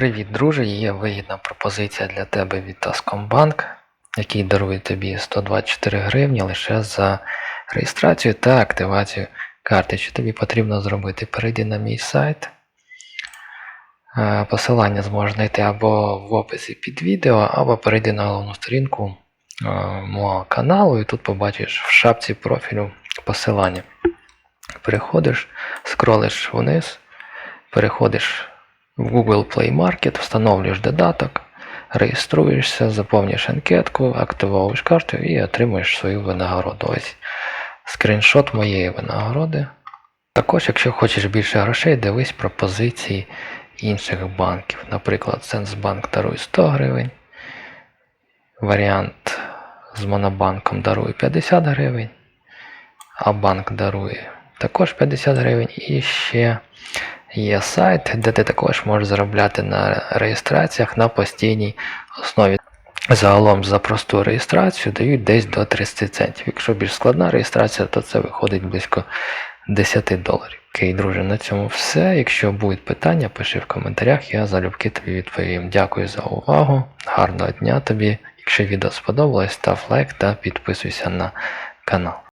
Привіт, друже! Є вигідна пропозиція для тебе від Таскомбанк, який дарує тобі 124 гривні лише за реєстрацію та активацію карти. Що тобі потрібно зробити? Перейди на мій сайт. Е, Посилання зможеш знайти або в описі під відео, або перейди на головну сторінку е, мого каналу і тут побачиш в шапці профілю посилання. Переходиш, скролиш вниз, переходиш в Google Play Market, встановлюєш додаток, реєструєшся, заповнюєш анкетку, активовуєш карту і отримуєш свою винагороду. Ось скріншот моєї винагороди. Також, якщо хочеш більше грошей, дивись пропозиції інших банків. Наприклад, Сенсбанк дарує 100 гривень. Варіант з Монобанком дарує 50 гривень, а банк дарує також 50 гривень. І ще є сайт, де ти також можеш заробляти на реєстраціях на постійній основі. Загалом за просту реєстрацію дають десь до 30 центів. Якщо більш складна реєстрація, то це виходить близько 10 доларів. Окей, друже, на цьому все. Якщо будуть питання, пиши в коментарях, я залюбки тобі відповім. Дякую за увагу, гарного дня тобі. Якщо відео сподобалось, став лайк та підписуйся на канал.